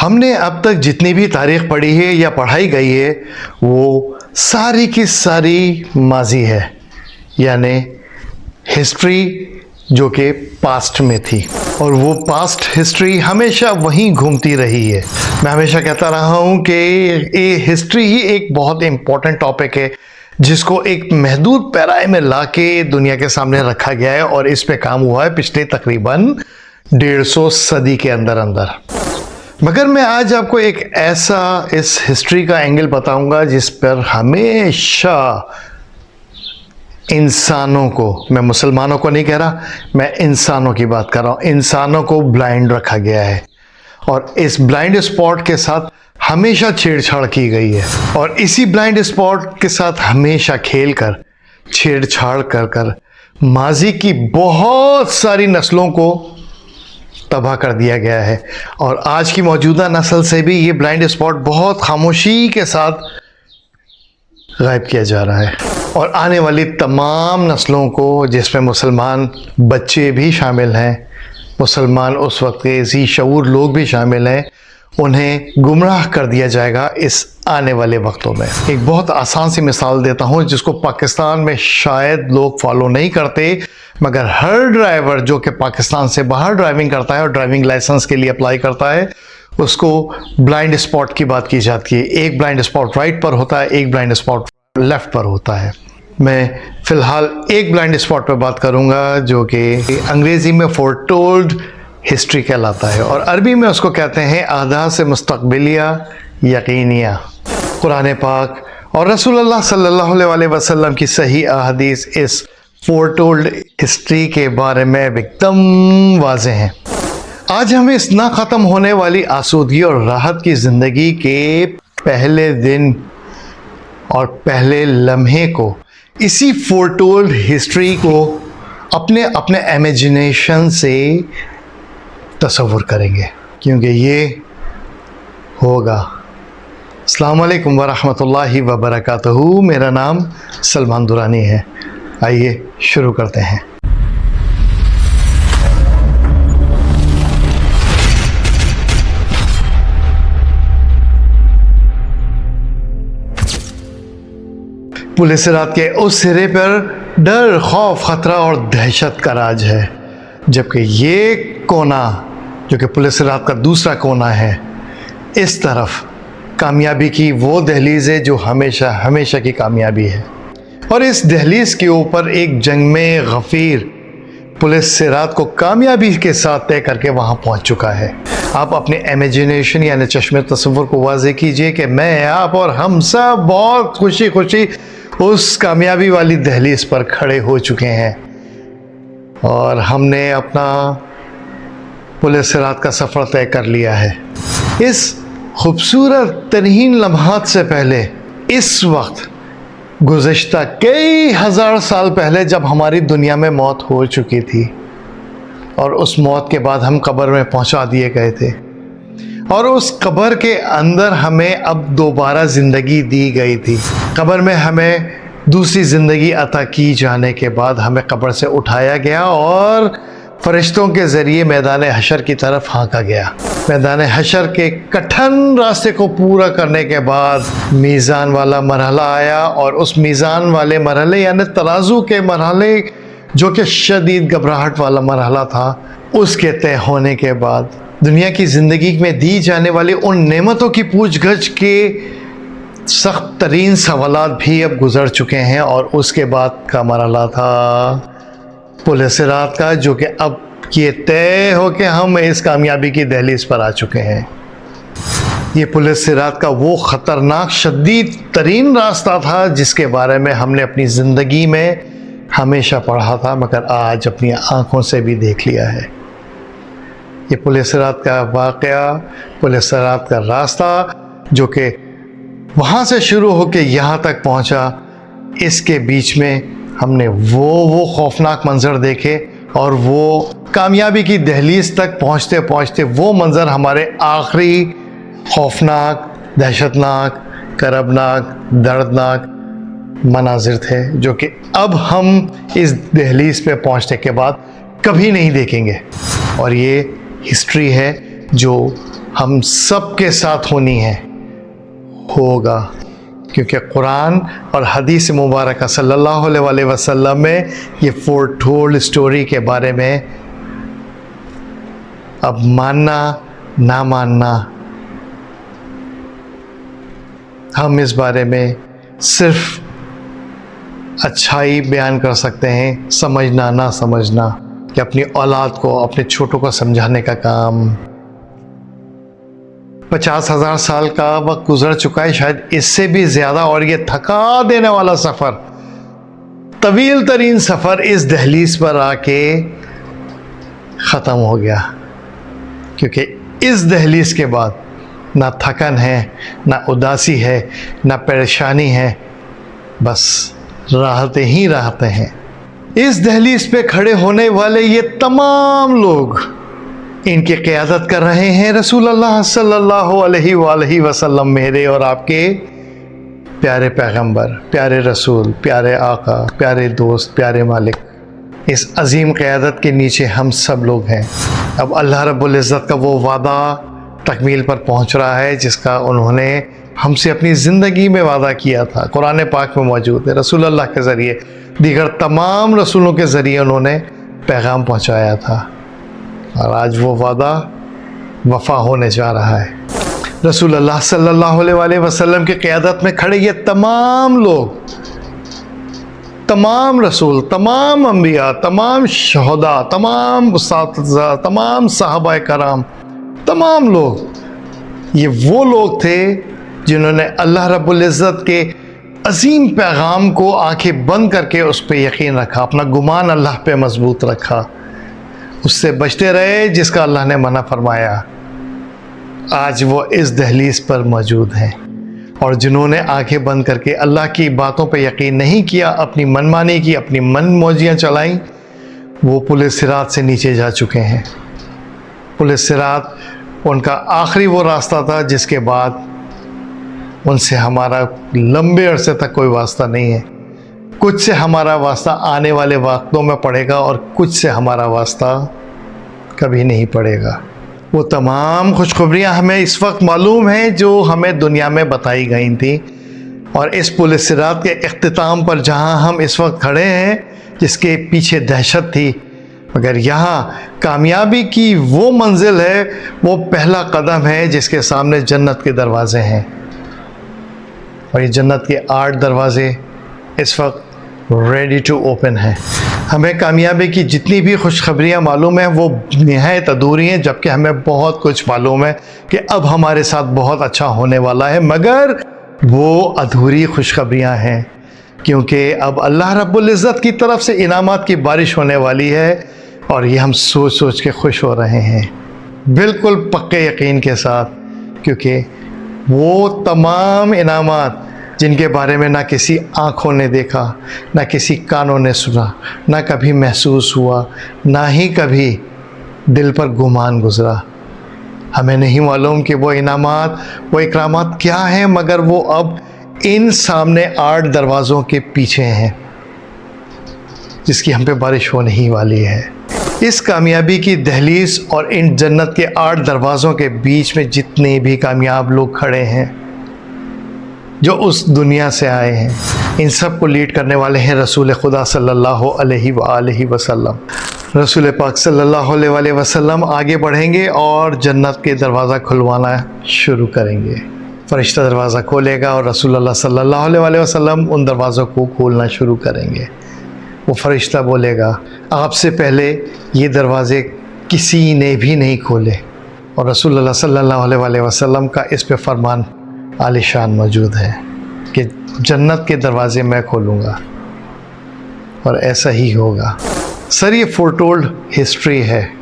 हमने अब तक जितनी भी तारीख पढ़ी है या पढ़ाई गई है, वो सारी की सारी माजी है, यानी हिस्ट्री जो कि पास्ट में थी। और वो पास्ट हिस्ट्री हमेशा वहीं घूमती रही है। मैं हमेशा कहता रहा हूँ कि ये हिस्ट्री ही एक बहुत इम्पोर्टेंट टॉपिक है, जिसको एक महदूद पैराए में ला के दुनिया के सामने रखा गया है और इस पे काम हुआ है पिछले तकरीबन डेढ़ सौ सदी के अंदर अंदर मगर मैं आज आपको एक ऐसा इस हिस्ट्री का एंगल बताऊँगा जिस पर हमेशा इंसानों को, मैं मुसलमानों को नहीं कह रहा, मैं इंसानों की बात कर रहा हूँ। इंसानों को ब्लाइंड रखा गया है। और इस ब्लाइंड स्पॉट के साथ हमेशा छेड़छाड़ की गई है। और इसी ब्लाइंड स्पॉट के साथ हमेशा खेल कर, छेड़छाड़ कर कर, माजी की बहुत सारी नस्लों को तबाह कर दिया गया है। और आज की मौजूदा नस्ल से भी ये ब्लाइंड स्पॉट बहुत खामोशी के साथ गायब किया जा रहा है। और आने वाली तमाम नस्लों को, जिसमें मुसलमान बच्चे भी शामिल हैं, मुसलमान उस वक्त के इसी शूर लोग भी शामिल हैं उन्हें गुमराह कर दिया जाएगा इस आने वाले वक्तों में। एक बहुत आसान सी मिसाल देता हूँ, जिसको पाकिस्तान में शायद लोग फॉलो नहीं करते, मगर हर ड्राइवर जो कि पाकिस्तान से बाहर ड्राइविंग करता है और ड्राइविंग लाइसेंस के लिए अप्लाई करता है, उसको ब्लाइंड स्पॉट की बात की जाती है। एक ब्लाइंड स्पॉट राइट पर होता है, एक ब्लाइंड स्पॉट लेफ़्ट पर होता है। मैं फ़िलहाल एक ब्लाइंड स्पॉट पर बात करूँगा, जो कि अंग्रेज़ी में फोरटोल्ड हिस्ट्री कहलाता है। और अरबी में उसको कहते हैं आधा से मुस्तबिलिया यकीनिया, कुरान पाक। और रसूलुल्लाह सल्लल्लाहु अलैहि वसल्लम की सही अहदीस इस फोरटोल्ड हिस्ट्री के बारे में एकदम वाजे हैं। आज हम इस ना ख़त्म होने वाली आसूदगी और राहत की ज़िंदगी के पहले दिन और पहले लम्हे को, इसी फोरटोल्ड हिस्ट्री को अपने अपने इमेजिनेशन से तस्वुर करेंगे। क्योंकि ये होगा। अलैक्म वरहमतुल्लाहि वबरकातुहू। मेरा नाम सलमान दुरानी है। आइए शुरू करते हैं। पुलिस रात के उस सिरे पर डर, खौफ, ख़तरा और दहशत का राज है। जबकि ये कोना जो कि पुलिस रात का दूसरा कोना है। इस तरफ़ कामयाबी की वो दहलीज़ है जो हमेशा हमेशा की कामयाबी है। और इस दहलीज़ के ऊपर एक जंग में गफ़ीर पुलिस से रात को कामयाबी के साथ तय करके वहाँ पहुँच चुका है। आप अपने इमेजिनेशन यानी चश्मे तस्वुर को वाजे कीजिए कि मैं, आप और हम सब बहुत खुशी खुशी उस कामयाबी वाली दहलीज पर खड़े हो चुके हैं। और हमने अपना पुलिस रात का सफ़र तय कर लिया है। इस खूबसूरत तरीन लम्हात से पहले, इस वक्त गुज्त कई हज़ार साल पहले जब हमारी दुनिया में मौत हो चुकी थी और उस मौत के बाद हम कब्र में पहुँचा दिए गए थे। और उस कब्र के अंदर हमें अब दोबारा ज़िंदगी दी गई थी। कब्र में हमें दूसरी ज़िंदगी अता की जाने के बाद हमें कब्र से उठाया गया और फरिश्तों के ज़रिए मैदान हशर की तरफ़ हाँका गया। मैदान हशर के कठिन रास्ते को पूरा करने के बाद मीज़ान वाला मरहला आया और उस मीज़ान वाले मरहले, यानी तराजू के मरहले, जो कि शदीद घबराहट वाला मरहला था, उसके तय होने के बाद दुनिया की ज़िंदगी में दी जाने वाली उन नेमतों की पूछ गछ के सख्त तरीन सवाल भी अब गुजर चुके हैं और उसके बाद का मरला था। पुलिस रात का, जो कि अब ये तय हो कि हम इस कामयाबी की दहलीज पर आ चुके हैं। ये पुलिस सिरात का वो ख़तरनाक, शदीद तरीन रास्ता था, जिसके बारे में हमने अपनी ज़िंदगी में हमेशा पढ़ा था, मगर आज अपनी आँखों से भी देख लिया है। ये पुलिस रात का वाक़ पुलिस रात का रास्ता, जो कि वहाँ से शुरू होकर यहाँ तक पहुँचा, इसके बीच में हमने वो वो खौफनाक मंज़र देखे और वो कामयाबी की दहलीज तक पहुँचते पहुँचते वो मंज़र हमारे आखिरी खौफनाक, दहशतनाक, करबनाक, दर्दनाक मनाजिर थे, जो कि अब हम इस दहलीज पे पहुँचने के बाद कभी नहीं देखेंगे। और ये हिस्ट्री है जो हम सब के साथ होनी है। होगा। क्योंकि कुरान और हदीस मुबारक सल्लल्लाहु अलैहि वसल्लम में ये फोर टोल्ड स्टोरी के बारे में अब मानना, ना मानना, हम इस बारे में सिर्फ़ अच्छाई बयान कर सकते हैं, समझना, ना समझना, कि अपनी औलाद को, अपने छोटों को समझाने का काम। पचास हज़ार साल का वक्त गुजर चुका है, शायद इससे भी ज़्यादा और ये थका देने वाला सफ़र। तवील तरीन सफ़र इस दहलीज पर आके ख़त्म हो गया, क्योंकि इस दहलीज के बाद ना थकन है, ना उदासी है, ना परेशानी है, बस राहते ही राहते हैं। इस दहलीज पे खड़े होने वाले ये तमाम लोग इनकी क़्यादत कर रहे हैं रसूल अल्लाह सल्लल्लाहु अलैहि वसल्लम मेरे और आपके प्यारे पैगंबर, प्यारे रसूल, प्यारे आका, प्यारे दोस्त, प्यारे मालिक। इस अजीम क़्यादत के नीचे हम सब लोग हैं। अब अल्लाह रब्बुल इज़्ज़त का वो वादा तकमील पर पहुँच रहा है जिसका उन्होंने हमसे अपनी ज़िंदगी में वादा किया था। कुरान पाक में मौजूद है रसूल अल्लाह के ज़रिए, दीगर तमाम रसूलों के ज़रिए उन्होंने पैगाम पहुँचाया था। और आज वो वादा वफा होने जा रहा है। रसूल अल्लाह सल्लल्लाहु अलैहि वसल्लम की क़्यादत में खड़े ये तमाम लोग, तमाम रसूल, तमाम अम्बिया तमाम शहदा, तमाम तमाम साहबा कराम तमाम लोग, ये वो लोग थे जिन्होंने अल्लाह रब्बुल इज़्ज़त के अजीम पैगाम को आँखें बंद करके उस पर यकीन रखा, अपना गुमान अल्लाह पे मज़बूत रखा। उससे बचते रहे जिसका अल्लाह ने मना फरमाया। आज वो इस दहलीज पर मौजूद हैं और जिन्होंने आँखें बंद करके अल्लाह की बातों पर यकीन नहीं किया, अपनी मनमानी की, अपनी मन मौजियाँ चलाई, वो पुलिस सिरात से नीचे जा चुके हैं। पुलिस सिरात उनका आखिरी वो रास्ता था जिसके बाद उनसे हमारा लंबे अरसे तक कोई वास्ता नहीं है। कुछ से हमारा वास्ता आने वाले वक्तों में पड़ेगा और कुछ से हमारा वास्ता कभी नहीं पड़ेगा। वो तमाम खुशखबरियाँ हमें इस वक्त मालूम हैं जो हमें दुनिया में बताई गई थी। और इस पुलिस सिरात के अख्ताम पर जहाँ हम इस वक्त खड़े हैं, जिसके पीछे दहशत थी, मगर यहाँ कामयाबी की वो मंजिल है, वो पहला कदम है जिसके सामने जन्नत के दरवाज़े हैं। और ये जन्नत के आठ दरवाज़े इस वक्त रेडी टू ओपन है। हमें कामयाबी की जितनी भी खुशखबरियाँ मालूम हैं, वो नहायत अधूरी हैं, जबकि हमें बहुत कुछ मालूम है कि अब हमारे साथ बहुत अच्छा होने वाला है, मगर वो अधूरी खुशखबरियाँ हैं, क्योंकि अब अल्लाह इज़्ज़त की तरफ़ से इनामात की बारिश होने वाली है और ये हम सोच सोच के खुश हो रहे हैं। बिल्कुल पक्के यकीन के साथ, क्योंकि वो तमाम इनामात जिनके बारे में ना किसी आँखों ने देखा, ना किसी कानों ने सुना, ना कभी महसूस हुआ, ना ही कभी दिल पर गुमान गुज़रा। हमें नहीं मालूम कि वो इनामात, वो इकरामात क्या हैं, मगर वो अब इन सामने आठ दरवाज़ों के पीछे हैं, जिसकी हम पे बारिश ही वाली है। इस कामयाबी की दहलीज और इन जन्नत के आठ दरवाज़ों के बीच में जितने भी कामयाब लोग खड़े हैं जो उस दुनिया से आए हैं। इन सबको लीड करने वाले हैं रसूल खुदा सल्लल्लाहु अलैहि वसल्लम। रसूल पाक सल्लल्लाहु अलैहि वसल्लम आगे बढ़ेंगे और जन्नत के दरवाज़ा खुलवाना शुरू करेंगे। फरिश्ता दरवाज़ा खोलेगा और रसूल सल्लल्लाहु अलैहि वसल्लम उन दरवाज़ों को खोलना शुरू करेंगे। वो फरिश्ता बोलेगा, आपसे पहले ये दरवाज़े किसी ने भी नहीं खोले। और रसूल सल्लल्लाहु अलैहि वसल्लम का इस पे फरमान आलिशान मौजूद है कि जन्नत के दरवाज़े मैं खोलूँगा और ऐसा ही होगा। सर, ये फोरटोल्ड हिस्ट्री है,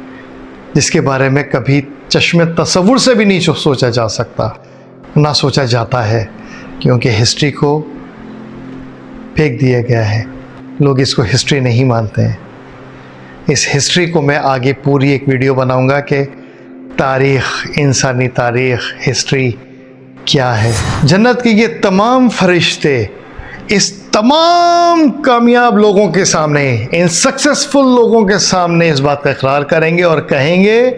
जिसके बारे में कभी चश्मे तस्वुर से भी नहीं सोचा जा सकता। ना सोचा जाता है, क्योंकि हिस्ट्री को फेंक दिया गया है। लोग इसको हिस्ट्री नहीं मानते हैं। इस हिस्ट्री को मैं आगे पूरी एक वीडियो बनाऊँगा कि तारीख़, इंसानी तारीख़ हिस्ट्री क्या है? जन्नत के ये तमाम फरिश्ते इस तमाम कामयाब लोगों के सामने, इन सक्सेसफुल लोगों के सामने इस बात का इकरार करेंगे और कहेंगे,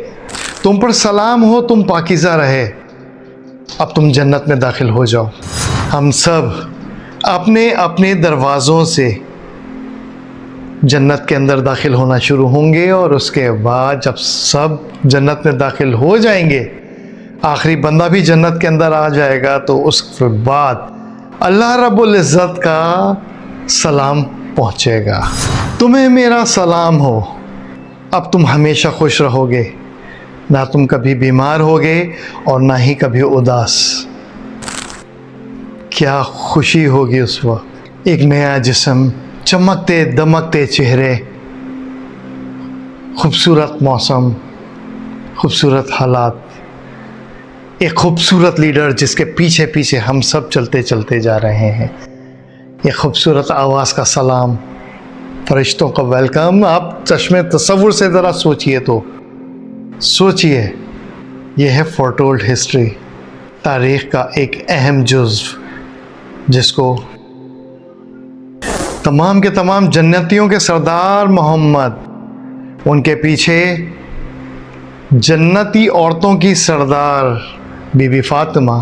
तुम पर सलाम हो, तुम पाकिज़ा रहे। अब तुम जन्नत में दाखिल हो जाओ। हम सब अपने अपने दरवाज़ों से जन्नत के अंदर दाखिल होना शुरू होंगे और उसके बाद जब सब जन्नत में दाखिल हो जाएँगे आखिरी बंदा भी जन्नत के अंदर आ जाएगा तो उसके बाद अल्लाह रब्बुल इज़्ज़त का सलाम पहुँचेगा। तुम्हें मेरा सलाम हो। अब तुम हमेशा खुश रहोगे। ना तुम कभी बीमार होगे और ना ही कभी उदास। क्या खुशी होगी उस वक्त। एक नया जिस्म, चमकते दमकते चेहरे, खूबसूरत मौसम, खूबसूरत हालात। एक खूबसूरत लीडर जिसके पीछे पीछे हम सब चलते चलते जा रहे हैं। एक खूबसूरत आवाज़ का सलाम। फरिश्तों का वेलकम। आप चश्मे तस्वुर से ज़रा सोचिए तो। सोचिए, यह है फोरटोल्ड हिस्ट्री। तारीख़ का एक अहम जुज्व, जिसको तमाम के तमाम जन्नतियों के सरदार मोहम्मद, उनके पीछे जन्नती औरतों की सरदार बीबी फातिमा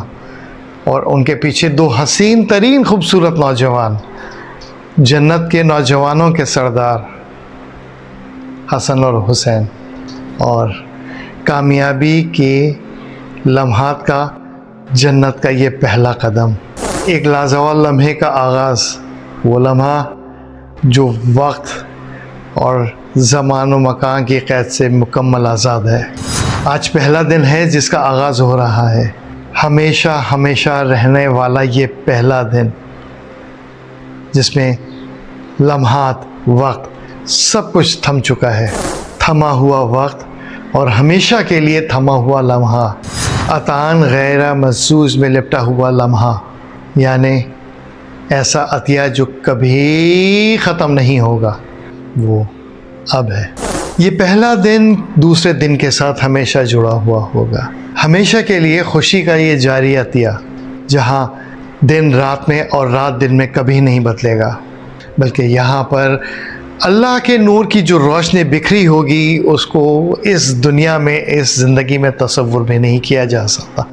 और उनके पीछे दो हसीन तरीन खूबसूरत नौजवान, जन्नत के नौजवानों के सरदार हसन और हुसैन और कामयाबी के लम्हात का जन्नत का ये पहला कदम। एक लाजवाल लम्हे का आगाज़, वो लम्हा जो वक्त और ज़मान मकान की क़ैद से मुकम्मल आज़ाद है। आज पहला दिन है जिसका आगाज़ हो रहा है। हमेशा हमेशा रहने वाला ये पहला दिन, जिसमें लम्हात वक्त सब कुछ थम चुका है। थमा हुआ वक्त और हमेशा के लिए थमा हुआ लम्हा। अतान गैर महसूस में लिपटा हुआ लम्हा। यानि ऐसा अतिया जो कभी ख़त्म नहीं होगा, वो अब है। ये पहला दिन दूसरे दिन के साथ हमेशा जुड़ा हुआ होगा। हमेशा के लिए खुशी का ये जारी अतिया, जहाँ दिन रात में और रात दिन में कभी नहीं बदलेगा, बल्कि यहाँ पर अल्लाह के नूर की जो रोशनी बिखरी होगी, उसको इस दुनिया में, इस ज़िंदगी में तस्वुर भी नहीं किया जा सकता।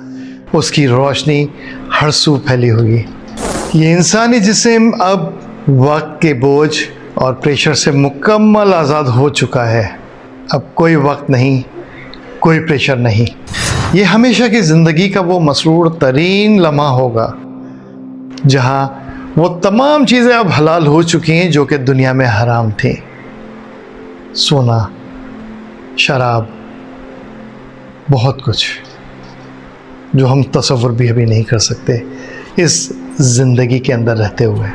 उसकी रोशनी हर सू फैली होगी। ये इंसानी जिसम अब वक्त के बोझ और प्रेशर से मुकम्मल आज़ाद हो चुका है। अब कोई वक्त नहीं, कोई प्रेशर नहीं। ये हमेशा की ज़िंदगी का वो मसरूर तरीन लम्हा होगा, जहाँ वो तमाम चीज़ें अब हलाल हो चुकी हैं जो कि दुनिया में हराम थी। सोना, शराब, बहुत कुछ, जो हम तस्वुर भी अभी नहीं कर सकते इस ज़िंदगी के अंदर रहते हुए।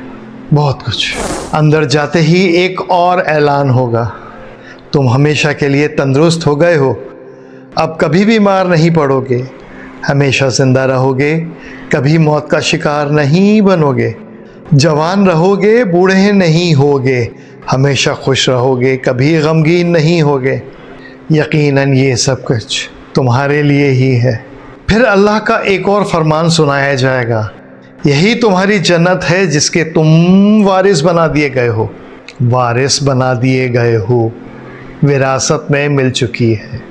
बहुत कुछ। अंदर जाते ही एक और ऐलान होगा। तुम हमेशा के लिए तंदुरुस्त हो गए हो। अब कभी बीमार नहीं पड़ोगे। हमेशा ज़िंदा रहोगे। कभी मौत का शिकार नहीं बनोगे। जवान रहोगे, बूढ़े नहीं होगे। हमेशा खुश रहोगे, कभी गमगीन नहीं होगे। यकीनन ये सब कुछ तुम्हारे लिए ही है। फिर अल्लाह का एक और फरमान सुनाया जाएगा। यही तुम्हारी जन्नत है जिसके तुम वारिस बना दिए गए हो। वारिस बना दिए गए हो। विरासत में मिल चुकी है।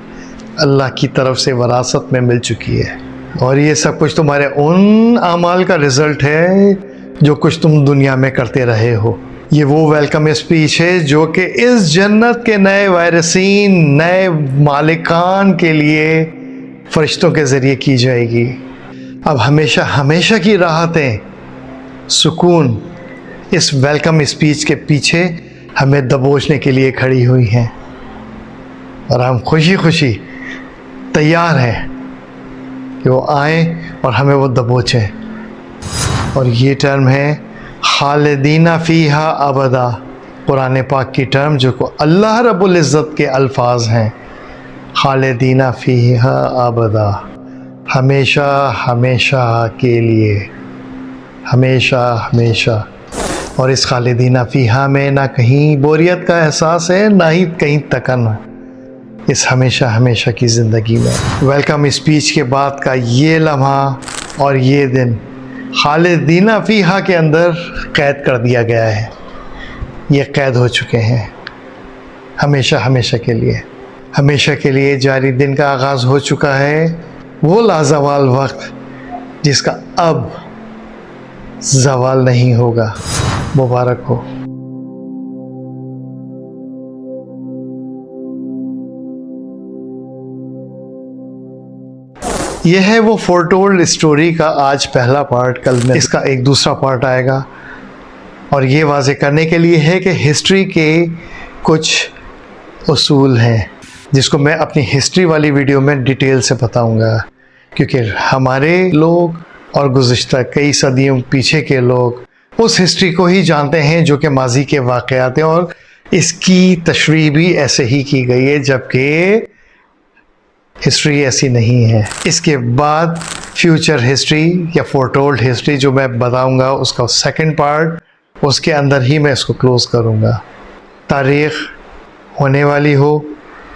अल्लाह की तरफ़ से वरासत में मिल चुकी है। और ये सब कुछ तुम्हारे उन अमाल का रिज़ल्ट है जो कुछ तुम दुनिया में करते रहे हो। ये वो वेलकम स्पीच है जो कि इस जन्नत के नए वायरसिन नए मालिकान के लिए फरिश्तों के ज़रिए की जाएगी। अब हमेशा हमेशा की राहतें। सुकून इस वेलकम स्पीच के पीछे हमें दबोचने के लिए खड़ी हुई हैं। और हम खुशी खुशी तैयार हैं कि वो आए और हमें वो दबोचें। और ये टर्म है, खालदीना फ़ीहा अबदा। कुरान पाक की टर्म जो को अल्लाह रब्बुल इज़्ज़त के अल्फाज हैं। खालदीना फ़ीहा अबदा। हमेशा हमेशा के लिए। हमेशा हमेशा। और इस खालिदीना फ़ीहा में, ना कहीं बोरियत का एहसास है, ना ही कहीं तकन। इस हमेशा हमेशा की ज़िंदगी में। वेलकम स्पीच के बाद का ये लम्हा और ये दिन। खालिदीना फ़ीहा के अंदर कैद कर दिया गया है। ये कैद हो चुके हैं। हमेशा हमेशा के लिए। हमेशा के लिए जारी दिन का आगाज़ हो चुका है। वो लाजवाल वक्त जिसका अब जवाल नहीं होगा। मुबारक हो। यह है वो फोरटोल्ड स्टोरी का आज पहला पार्ट कल में इसका एक दूसरा पार्ट आएगा। और ये वाजे करने के लिए है कि हिस्ट्री के कुछ उसूल हैं। जिसको मैं अपनी हिस्ट्री वाली वीडियो में डिटेल से बताऊँगा। क्योंकि हमारे लोग और गुज्तर कई सदियों पीछे के लोग उस हिस्ट्री को ही जानते हैं जो कि माजी के वाक़ात हैं और इसकी तशरी भी ऐसे ही की गई है, जबकि हिस्ट्री ऐसी नहीं है। इसके बाद फ्यूचर हिस्ट्री या फोरटोल्ड हिस्ट्री जो मैं बताऊँगा, उसका सेकंड पार्ट उसके अंदर ही मैं इसको क्लोज़ करूँगा। तारीख़ होने वाली हो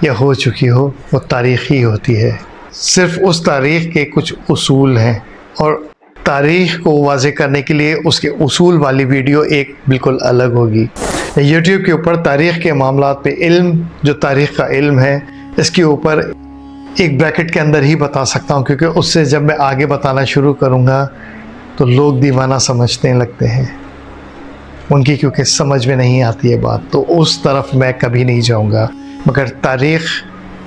या हो चुकी हो, वो तारीख़ ही होती है। सिर्फ़ उस तारीख़ के कुछ उसूल हैं और तारीख़ को वाजे करने के लिए उसके उसूल वाली वीडियो एक बिल्कुल अलग होगी। यूट्यूब के ऊपर तारीख़ के मामला पे इल्म, जो तारीख़ का इल्म है, इसके ऊपर एक ब्रैकेट के अंदर ही बता सकता हूँ, क्योंकि उससे जब मैं आगे बताना शुरू करूँगा तो लोग दीवाना समझने लगते हैं। उनकी क्योंकि समझ में नहीं आती है बात तो उस तरफ़ मैं कभी नहीं जाऊँगा। मगर तारीख़,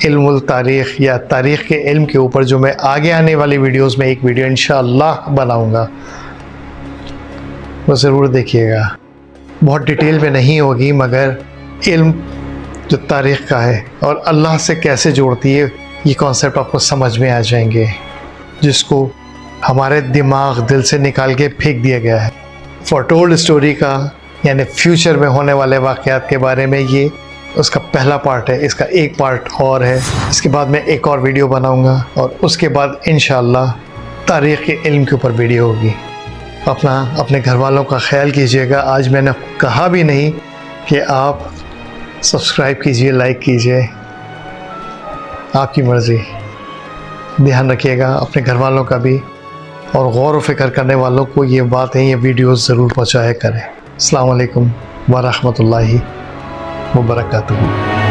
इल्मुल तारीख़ या तारीख़ के इल्म के ऊपर जो मैं आगे आने वाली वीडियोस में एक वीडियो इन बनाऊँगा, वो ज़रूर देखिएगा। बहुत डिटेल में नहीं होगी, मगर इल्म जो तारीख़ का है और अल्लाह से कैसे जोड़ती है, ये कॉन्सेप्ट आपको समझ में आ जाएँगे, जिसको हमारे दिमाग दिल से निकाल के फेंक दिया गया है। फोटोल्ड स्टोरी का, यानी फ्यूचर में होने वाले वाक़ात के बारे में ये उसका पहला पार्ट है, इसका एक पार्ट और है। इसके बाद मैं एक और वीडियो बनाऊँगा और उसके बाद इन तारीख़ के इल्म के ऊपर वीडियो होगी। अपना, अपने घर वालों का ख्याल कीजिएगा। आज मैंने कहा भी नहीं कि आप सब्सक्राइब कीजिए लाइक कीजिए। आपकी मर्ज़ी। ध्यान रखिएगा, अपने घर वालों का भी और गौर व फ़िक्र करने वालों को ये बातें, ये वीडियोस ज़रूर पहुँचाया करें। अल्लाम वरहमल Wabarakatuh.